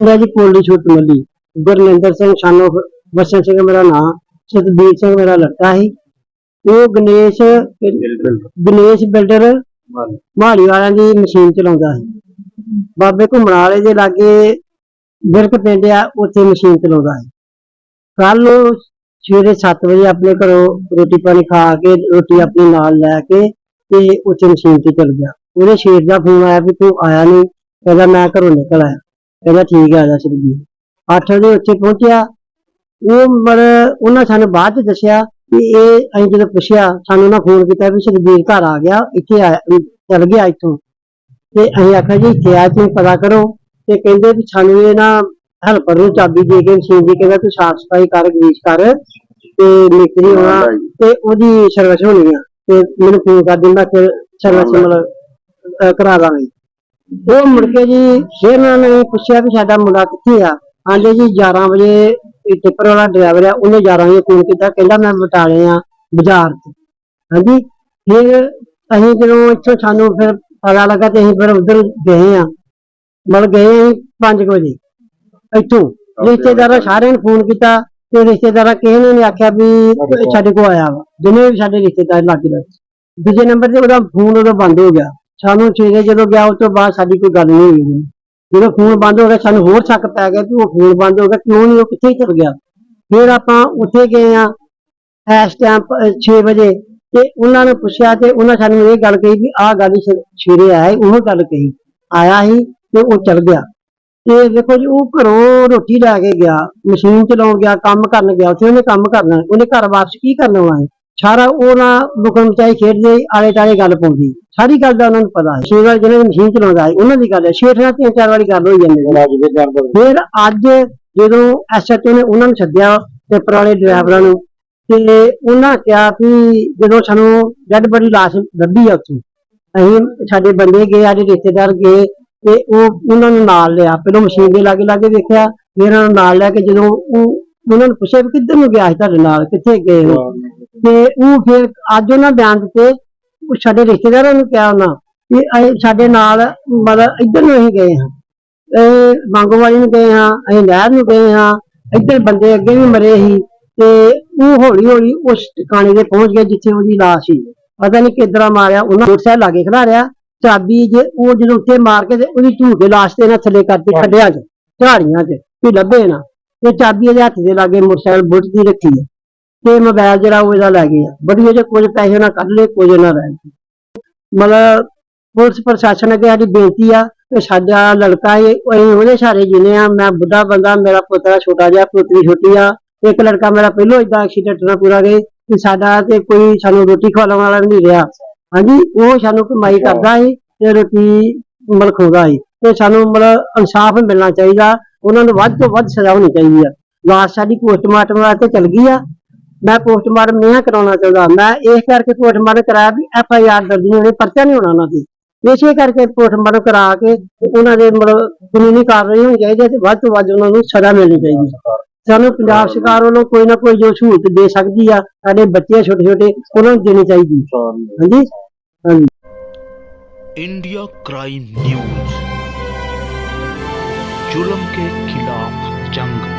ਮੇਰਾ ਜੀ ਕੋਲੀ ਛੋਟ ਮੱਲੀ ਗੁਰਨਿੰਦਰ ਸਿੰਘ ਸ਼ਾਨੋ ਵਸਨ ਸਿੰਘ ਮੇਰਾ ਨਾਮ ਸਤਬੀਰ ਸਿੰਘ ਮੇਰਾ ਲੜਕਾ ਸੀ। ਉਹ ਗਣੇਸ਼ ਗਣੇਸ਼ ਬਿਲਡਰ ਮਾੜੀ ਵਾਲਿਆਂ ਦੀ ਮਸ਼ੀਨ ਚਲਾਉਂਦਾ ਸੀ। ਬਾਬੇ ਘੁੰਮਣ ਵਾਲੇ ਦੇ ਲਾਗੇ ਬਿਰਕ ਪਿੰਡ ਆ ਉੱਥੇ ਮਸ਼ੀਨ ਚਲਾਉਂਦਾ ਸੀ। ਕੱਲ ਸਵੇਰੇ 7 ਵਜੇ ਆਪਣੇ ਘਰੋਂ ਰੋਟੀ ਪਾਣੀ ਖਾ ਕੇ ਰੋਟੀ ਆਪਣੀ ਨਾਲ ਲੈ ਕੇ ਤੇ ਉੱਥੇ ਮਸ਼ੀਨ ਤੇ ਚਲ ਗਿਆ। ਉਹਦੇ ਸ਼ੇਰ ਦਾ ਫੋਨ ਆਇਆ ਵੀ ਤੂੰ ਆਇਆ ਨਹੀਂ ਕਹਿੰਦਾ ਮੈਂ ਘਰੋਂ ਨਿਕਲ ਆਇਆ। ਕਹਿੰਦਾ ਠੀਕ ਹੈ ਆ ਜਾ ਸਰਬੀ 8 ਵਜੇ ਉੱਥੇ ਪਹੁੰਚਿਆ। ਉਹ ਮਰ ਉਹਨਾਂ ਸਾਨੂੰ ਬਾਅਦ ਚ ਦੱਸਿਆ ਕਿ ਇਹ ਅਸੀਂ ਜਦੋਂ ਪੁੱਛਿਆ ਸਾਨੂੰ ਨਾ ਫੋਨ ਕੀਤਾ ਵੀ ਸਰਬੀਰ ਘਰ ਆ ਗਿਆ ਇੱਥੇ ਆਇਆ ਚਲ ਗਿਆ ਇੱਥੋਂ। ਤੇ ਅਸੀਂ ਆਖਿਆ ਜੀ ਇੱਥੇ ਆ ਤੁਸੀਂ ਪਤਾ ਕਰੋ। ਤੇ ਕਹਿੰਦੇ ਵੀ ਸਾਨੂੰ ਇਹ ਨਾ ਹੈਲਪਰ ਨੂੰ ਚਾਬੀ ਦੇ ਕੇ ਮਸ਼ੀਨ ਦੀ ਕਹਿੰਦਾ ਤੂੰ ਸਾਫ਼ ਸਫ਼ਾਈ ਕਰ ਗਰੀਸ ਕਰ। ਤੇ ਮਿਸਤਰੀ ਹੋਣਾ ਤੇ ਉਹਦੀ ਸਰਵਿਸ ਹੋਣੀ ਆ। ਤੇ ਮੈਨੂੰ ਫੋਨ ਕਰ ਦਿੰਦਾ ਕਿ ਸਰਵਿਸ ਮਤਲਬ ਕਰਾ ਦਾਂਗੇ। ਉਹ ਮੁੜ ਕੇ ਜੀ ਫਿਰ ਉਹਨਾਂ ਨੇ ਪੁੱਛਿਆ ਵੀ ਸਾਡਾ ਮੁੰਡਾ ਕਿੱਥੇ ਆ? ਆਂਦੇ ਜੀ 11 ਵਜੇ ਇਹ ਟਿੱਪਰ ਵਾਲਾ ਡਰਾਈਵਰ ਆ ਉਹਨੇ 11 ਵਜੇ ਫੋਨ ਕੀਤਾ ਕਹਿੰਦਾ ਮੈਂ ਬਟਾਲੇ ਆ ਬਾਜ਼ਾਰ 'ਚ ਹਾਂਜੀ ਫਿਰ ਅਸੀਂ ਜਦੋਂ ਇੱਥੋਂ ਸਾਨੂੰ ਫਿਰ ਪਤਾ ਲੱਗਾ ਤੇ ਅਸੀਂ ਫਿਰ ਉਧਰ ਗਏ ਆ। ਮਤਲਬ ਗਏ ਅਸੀਂ 5 ਵਜੇ ਇੱਥੋਂ। ਰਿਸ਼ਤੇਦਾਰਾਂ ਸਾਰਿਆਂ ਨੂੰ ਫੋਨ ਕੀਤਾ ਤੇ ਰਿਸ਼ਤੇਦਾਰਾਂ ਕਿਸੇ ਨੇ ਨਹੀਂ ਆਖਿਆ ਵੀ ਸਾਡੇ ਕੋਲ ਆਇਆ ਵਾ। ਜਿੰਨੇ ਵੀ ਸਾਡੇ ਰਿਸ਼ਤੇਦਾਰ ਲੱਗ ਗਏ। ਦੂਜੇ ਨੰਬਰ ਤੇ ਉਹਦਾ ਫੋਨ ਉਦੋਂ ਬੰਦ ਹੋ ਗਿਆ। ਸਾਨੂੰ ਸਵੇਰੇ ਜਦੋਂ ਗਿਆ ਉਸ ਤੋਂ ਬਾਅਦ ਸਾਡੀ ਕੋਈ ਗੱਲ ਨਹੀਂ ਹੋਈ ਜਦੋਂ ਫੋਨ ਬੰਦ ਹੋ ਗਿਆ, ਸਾਨੂੰ ਹੋਰ ਸ਼ੱਕ ਪੈ ਗਿਆ ਕਿ ਉਹ ਫੋਨ ਬੰਦ ਹੋ ਗਿਆ, ਕਿਉਂ ਨਹੀਂ, ਉਹ ਕਿੱਥੇ ਚਲ ਗਿਆ। ਫਿਰ ਆਪਾਂ ਉੱਥੇ ਗਏ ਆ ਇਸ ਟਾਈਮ 6 ਵਜੇ ਤੇ ਉਹਨਾਂ ਨੂੰ ਪੁੱਛਿਆ ਤੇ ਉਹਨਾਂ ਸਾਨੂੰ ਇਹ ਗੱਲ ਕਹੀ ਵੀ ਆਹ ਗੱਲ ਸ- ਸਵੇਰੇ ਆਇਆ ਉਹ ਗੱਲ ਕਹੀ। ਆਇਆ ਸੀ ਤੇ ਉਹ ਚਲ ਗਿਆ। ਤੇ ਦੇਖੋ ਜੀ, ਉਹ ਘਰੋਂ ਰੋਟੀ ਲੈ ਕੇ ਗਿਆ, ਮਸ਼ੀਨ ਚਲਾਉਣ ਗਿਆ, ਕੰਮ ਕਰਨ ਗਿਆ, ਉੱਥੇ ਉਹਨੇ ਕੰਮ ਕਰਨਾ, ਉਹਨੇ ਘਰ ਵਾਪਸ ਕੀ ਕਰਨਾ ਵਾ ਸਾਰਾ ਉਹਨਾਂ ਮੁਕਮ ਚਾਹੀ ਖੇਡਦੇ ਆਲੇ ਟਾਲੇ ਗੱਲ ਪਾਉਂਦੀ। ਸਾਰੀ ਗੱਲ ਦਾ ਉਹਨਾਂ ਨੂੰ ਪਤਾ ਹੈ। ਵਾਰ ਜਿਹਨਾਂ ਦੀ ਮਸ਼ੀਨ ਚਲਾਉਂਦਾ ਹੈ ਉਹਨਾਂ ਦੀ ਗੱਲ ਹੈ। ਛੇ ਨਾਲ ਤਿੰਨ ਚਾਰ ਵਾਰੀ ਗੱਲ ਹੋਈ ਜਾਂਦੀ ਹੈ। ਫਿਰ ਅੱਜ ਜਦੋਂ ਐਸਐਚਓ ਨੇ ਉਹਨਾਂ ਨੂੰ ਸੱਦਿਆ ਪੇਪਰ ਵਾਲੇ ਡਰਾਈਵਰਾਂ ਨੂੰ ਤੇ ਉਹਨਾਂ ਕਿਹਾ ਵੀ ਜਦੋਂ ਸਾਨੂੰ ਡੈਡ ਬੜੀ ਲਾਸ਼ ਲੱਭੀ ਆ ਉੱਥੋਂ ਅਸੀਂ ਸਾਡੇ ਬੰਦੇ ਗਏ ਸਾਡੇ ਰਿਸ਼ਤੇਦਾਰ ਗਏ ਤੇ ਉਹ ਉਹਨਾਂ ਨੂੰ ਨਾਲ ਲਿਆ। ਪਹਿਲਾਂ ਮਸ਼ੀਨ ਦੇ ਲਾਗੇ ਲਾਗੇ ਵੇਖਿਆ ਫਿਰ ਉਹਨਾਂ ਨੂੰ ਨਾਲ ਲੈ ਕੇ ਜਦੋਂ ਉਹ ਉਹਨਾਂ ਨੂੰ ਪੁੱਛਿਆ ਵੀ ਕਿੱਧਰ ਨੂੰ ਗਿਆ ਸੀ ਤੁਹਾਡੇ ਨਾਲ ਕਿੱਥੇ ਗਏ ਹੋ। ਤੇ ਉਹ ਫਿਰ ਅੱਜ ਉਹਨਾਂ ਬਿਆਨ ਦਿੱਤੇ, ਉਹ ਸਾਡੇ ਰਿਸ਼ਤੇਦਾਰਾਂ ਨੂੰ ਕਿਹਾ ਉਹਨਾਂ ਵੀ ਅਸੀਂ ਸਾਡੇ ਨਾਲ ਮਤਲਬ ਇੱਧਰ ਨੂੰ ਅਸੀਂ ਗਏ ਹਾਂ। ਇਹ ਮੰਗੋਵਾਲੀ ਨੂੰ ਗਏ ਹਾਂ, ਅਸੀਂ ਨਹਿਰ ਨੂੰ ਗਏ ਹਾਂ, ਇੱਧਰ ਬੰਦੇ ਅੱਗੇ ਵੀ ਮਰੇ ਸੀ ਤੇ ਉਹ ਹੌਲੀ ਹੌਲੀ ਉਸ ਟਿਕਾਣੇ ਤੇ ਪਹੁੰਚ ਗਿਆ ਜਿੱਥੇ ਉਹਦੀ ਲਾਸ਼ ਸੀ। ਪਤਾ ਨਹੀਂ ਕਿੱਧਰਾਂ ਮਾਰਿਆ, ਉਹਨਾਂ ਮੋਟਰਸਾਈਕਲ ਲਾਗੇ ਖੜਾ ਚਾਬੀ ਜੇ ਉਹ ਜਦੋਂ ਉੱਤੇ ਮਾਰ ਕੇ ਤੇ ਉਹਦੀ ਢੂਹ ਲਾਸ਼ ਤੇ ਨਾ ਥੱਲੇ ਕਰਤੀ ਖੱਡਿਆਂ 'ਚ, ਝਾੜੀਆਂ 'ਚ ਵੀ ਲੱਭੇ ਨਾ। ਤੇ ਚਾਬੀ ਇਹਦੇ ਹੱਥ ਦੇ ਲਾਗੇ ਮੋਟਰਸਾਈਕਲ ਬੁੱਟ ਦੀ ਰੱਖੀ ਹੈ। ਤੇ ਮੋਬਾਈਲ ਜਿਹੜਾ ਉਹ ਇਹਦਾ ਲੈ ਗਏ ਆ। ਬੜੀ ਉਹਦੇ ਕੁਝ ਪੈਸੇ ਉਹਨਾਂ ਕੱਢ ਲਏ, ਕੁਝ ਉਹਨਾਂ ਰਹਿ ਗਏ ਮਤਲਬ ਪੁਲਿਸ ਪ੍ਰਸ਼ਾਸਨ ਅੱਗੇ ਸਾਡੀ ਬੇਨਤੀ ਆ ਕਿ ਸਾਡਾ ਲੜਕਾ ਇਹ, ਅਸੀਂ ਉਹਦੇ ਸਾਰੇ ਜਿਨੇ ਆ, ਮੈਂ ਬੁੱਢਾ ਬੰਦਾ, ਮੇਰਾ ਪੁੱਤਰਾ ਛੋਟਾ ਜਿਹਾ, ਪੁੱਤਰੀ ਛੋਟੀ ਆ, ਇੱਕ ਲੜਕਾ ਮੇਰਾ ਪਹਿਲੋਂ ਇਦਾਂ ਐਕਸੀਡੈਂਟ ਨਾਲ ਪੂਰਾ ਗਏ ਤੇ ਸਾਡਾ ਤੇ ਕੋਈ ਸਾਨੂੰ ਰੋਟੀ ਖਵਾਉਣ ਵਾਲਾ ਵੀ ਨਹੀਂ ਰਿਹਾ। ਹਾਂਜੀ, ਉਹ ਸਾਨੂੰ ਕਮਾਈ ਕਰਦਾ ਏ ਤੇ ਰੋਟੀ ਮਤਲਬ ਖਵਾਉਂਦਾ ਸੀ। ਤੇ ਸਾਨੂੰ ਮਤਲਬ ਇਨਸਾਫ ਮਿਲਣਾ ਚਾਹੀਦਾ, ਉਹਨਾਂ ਨੂੰ ਵੱਧ ਤੋਂ ਵੱਧ ਸਜ਼ਾ ਹੋਣੀ ਚਾਹੀਦੀ ਆ। ਲਾਸ਼ ਸਾਡੀ ਪੋਸਟਮਾਰਟਮ ਵਾਸਤੇ ਚਲ ਗਈ ਆ ਮੈਂ ਪੋਸਟਮਾਰਟਮ ਨਹੀਂ ਕਰਾਉਣਾ ਚਾਹੁੰਦਾ ਮੈਂ ਇਸ ਕਰਕੇ ਪੋਸਟਮਾਰਟਮ ਕਰਾਇਆ ਵੀ ਐਫ ਆਈ ਆਰ ਦਰਜ ਨਹੀਂ ਹੋਣੀ ਪਰਚਾ ਨਹੀਂ ਹੋਣਾ ਉਹਨਾਂ ਦੀ ਇਸੇ ਕਰਕੇ ਪੋਸਟਮਾਰਟਮ ਕਰਾ ਕੇ ਤੇ ਉਹਨਾਂ ਦੇ ਮਤਲਬ ਕਾਨੂੰਨੀ ਕਾਰਵਾਈ ਹੋਣੀ ਚਾਹੀਦੀ ਹੈ ਤੇ ਵੱਧ ਤੋਂ ਵੱਧ ਉਹਨਾਂ ਨੂੰ ਸਜ਼ਾ ਮਿਲਣੀ ਚਾਹੀਦੀ ਹੈ ਸਾਨੂੰ ਪੰਜਾਬ ਸਰਕਾਰ ਵੱਲੋਂ ਕੋਈ ਨਾ ਕੋਈ ਜੋ ਸਹੂਲਤ ਦੇ ਸਕਦੀ ਆ ਸਾਡੇ ਬੱਚੇ ਛੋਟੇ ਛੋਟੇ ਉਹਨਾਂ ਨੂੰ ਦੇਣੀ ਚਾਹੀਦੀ ਹਾਂਜੀ ਹਾਂਜੀ इंडिया क्राइम न्यूज जुल्म के खिलाफ जंग